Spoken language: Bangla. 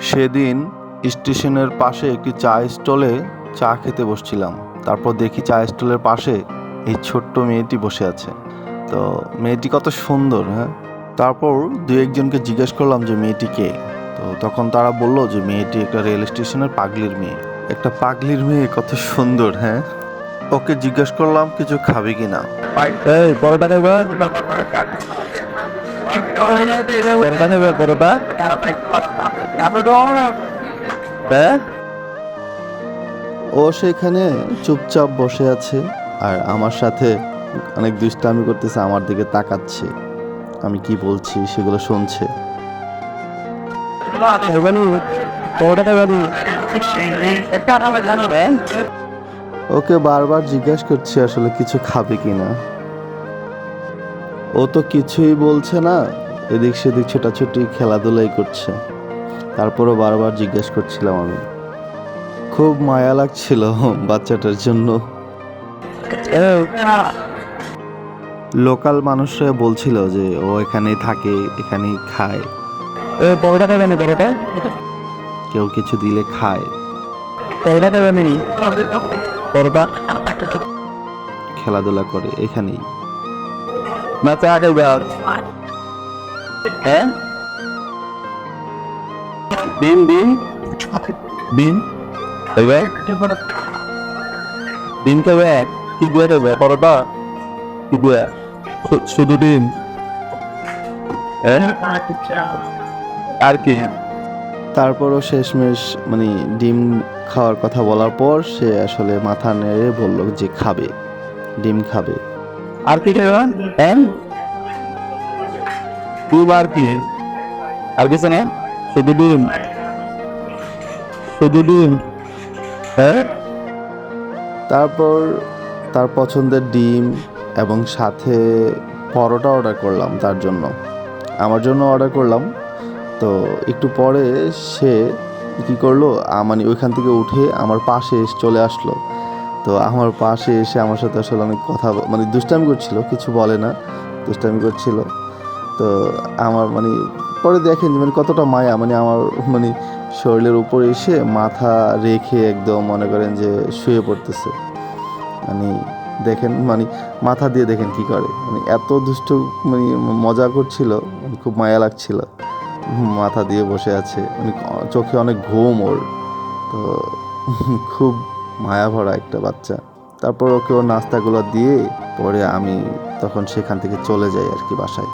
সেদিন স্টেশনের পাশে একটি চা স্টলে চা খেতে বসছিলাম। তারপর দেখি চা স্টলের পাশে এই ছোট্ট মেয়েটি বসে আছে। তো মেয়েটি কত সুন্দর হ্যাঁ? তারপর দু একজনকে জিজ্ঞেস করলাম যে মেয়েটি কে? তো তখন তারা বলল যে মেয়েটি একটা রেল স্টেশনের পাগলির মেয়ে। একটা পাগলির মেয়ে কত সুন্দর হ্যাঁ? ওকে জিজ্ঞেস করলাম, কিছু খাবে কি না নেবে বড়টা হ্যাঁ ও সেখানে চুপচাপ বসে আছে আর আমার সাথে অনেক দুষ্টামি করতেছে, আমার দিকে তাকাচ্ছে। আমি কি বলছি সেগুলো শুনছে। ওকে বারবার জিজ্ঞেস করছি আসলে কিছু খাবে কি না ও তো কিছুই বলছে না। এদিক সেদিক ছোটাছুটি খেলাধুলাই করছে। তারপরও বারবার জিজ্ঞেস করছিলাম আমি। খুব মায়া লাগছিল বাচ্চাটার জন্য। লোকাল মানুষরা বলছিল যে ও এখানেই থাকে এখানেই খায়। বড়টা বড়টা কেউ কিছু দিলে খায়। বড়টা নেবে খেলাধুলা করে এখানেই মাথা আগে বের হ্যাঁ ডিম ডিম ডিম দেবে ডিম খাবে কি গুয়ে দেবে বড়টা কি গুয়ে? শুধু ডিম? হ্যাঁ? আর কি? তারপরও শেষমেশ মানে ডিম খাওয়ার কথা বলার পর সে আসলে মাথা নেড়ে বলল যে খাবে। ডিম খাবে। আর কি খাবে হ্যাঁ ডিম আর কি? আর কিছু না? শুধু ডিম। শুধু ডিম। হ্যাঁ? তারপর তার পছন্দের ডিম এবং সাথে পরোটা অর্ডার করলাম তার জন্য। আমার জন্য অর্ডার করলাম। তো একটু পরে সে কি করল? মানে ওইখান থেকে উঠে আমার পাশে চলে আসলো। তো আমার পাশে এসে আমার সাথে আসলে অনেক কথা মানে দুষ্টামি করছিল, কিছু বলে না, দুষ্টামি করছিল। তো আমার মানে পরে দেখেন মানে কতটা মায়া মানে আমার মানে শরীরের উপর এসে মাথা রেখে একদম মনে করেন যে শুয়ে পড়তেছে। মানে দেখেন মানে মাথা দিয়ে দেখেন কি করে। মানে এত দুষ্ট মানে মজা করছিল মানে খুব মায়া লাগছিল। মাথা দিয়ে বসে আছে মানে চোখে অনেক ঘুম ওর। তো খুব মায়া ভরা একটা বাচ্চা। তারপর ওকে ওর নাস্তাগুলো দিয়ে পরে আমি তখন সেখান থেকে চলে যাই আর কি বাসায়।